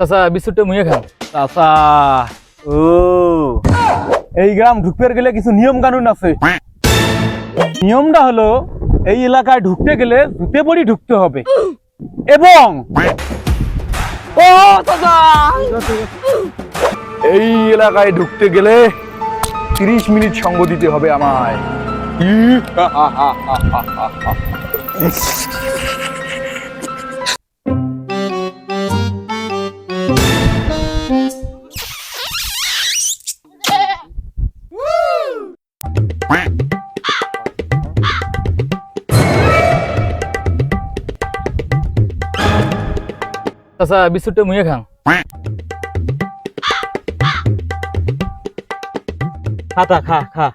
চাচা বিস্কুটটা মুয়ে খান চাচা ও। এই গ্রাম ঢুকতে গেলে কিছু নিয়ম কানুন আছে। নিয়মটা হলো এই এলাকায় ঢুকতে গেলে জুতে পড়ি ঢুকতে হবে। এবং ও চাচা এই এলাকায় ঢুকতে গেলে তিরিশ মিনিট সঙ্গ দিতে হবে আমায়। চাচা বিস্কুটটা মুয়ে খান খাতা খা খা।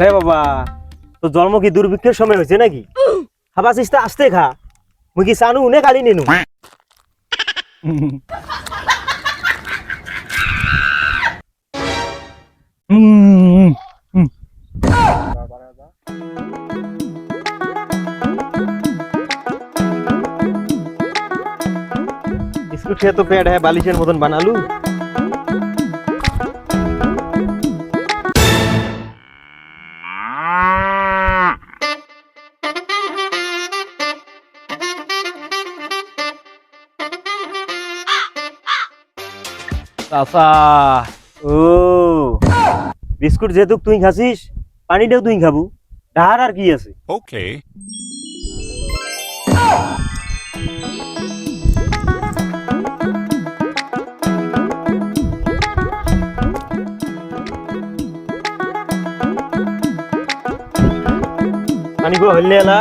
রে বাবা তো জন্ম কি দুর্ভিক্ষের সময় হয়েছে নাকি? খাবা চেষ্টা আসতে খা। মুই কি উনে কালি নেনু? इसको तो पेड़ है बालीचेर मदन बना लू। চাচা ও। বিস্কুট যেহেতু তুই খাসিস পানিটাও তুই খাবু। ডাহার আর কি আছে? Okay. পানি গো হইলে এলা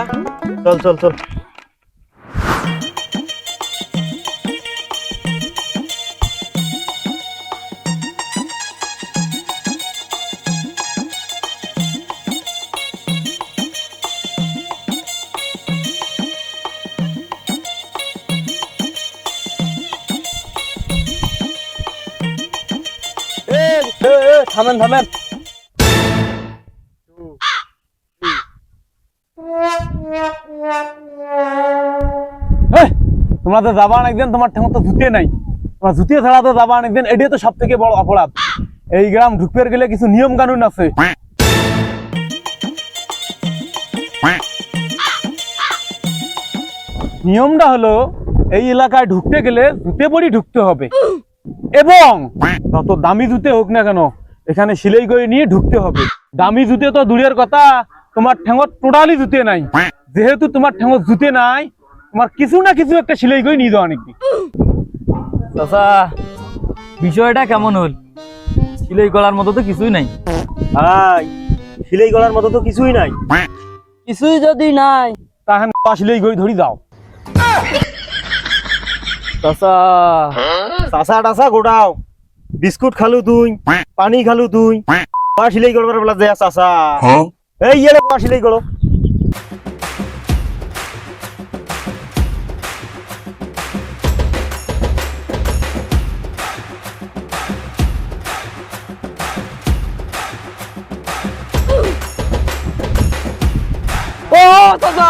চল চল চল। থামেন থামেন। তোমরা তো যাবা একদিন তোমার ঠেঙ্গো তো জুতে নাই। তোমরা জুতে ছাড়া তো যাবা একদিন এটাই তো সব থেকে বড় অপরাধ। এই গ্রাম ঢুকতে গেলে কিছু নিয়ম কানুন আছে। নিয়মটা হলো, এই এলাকায় ঢুকতে গেলে জুতে পড়ি ঢুকতে হবে। এবং যত দামি জুতে হোক না কেন এখানে সিলাই করে নিয়ে ঢুকতে হবে। দামি জুতে তো দূরের কথা তোমার ঠেঙত টোটালি জুতে নাই। যেহেতু তোমার ঠেঙত জুতে নাই তোমার কিছু না কিছু একটা সিলাই করে নিয়ে যাওয়া নাকি চাচা বিষয়টা কেমন হল? সিলাই করার মতো তো কিছুই নাই। হাই সিলাই গলার মতো তো কিছুই নাই। কিছুই যদি নাই। তাহলে সিলাই করে ধরি যাও। চাচা। চাচা টাচা গোটাও। বিস্কুট খালু তুই পানি খালু তুই পা সিলাই করবার বেলা যায় চাচা এই ইয়ে পা সিলাই করো ও চাচা।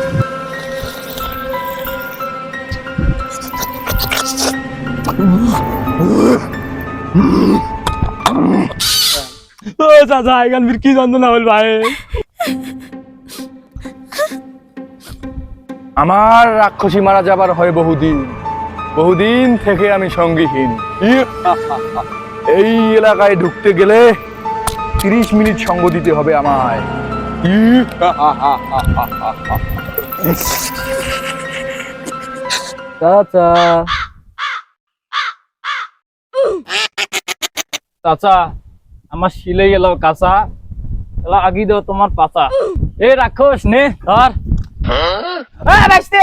ও চাচা এখান কি যন্ত্রণা হল ভাই আমার রাক্ষসী মারা যাবার হয় বহুদিন বহুদিন থেকে আমি সঙ্গীহীন। এই এলাকায় ঢুকতে গেলে তিরিশ মিনিট সঙ্গ দিতে হবে আমায়। চাচা চাচা আমার শিলে গেল কাঁচা। এলা আগি দাও তোমার পাতা। এ রাখোস নে ধর। হ্যাঁ? ও বাইস্তে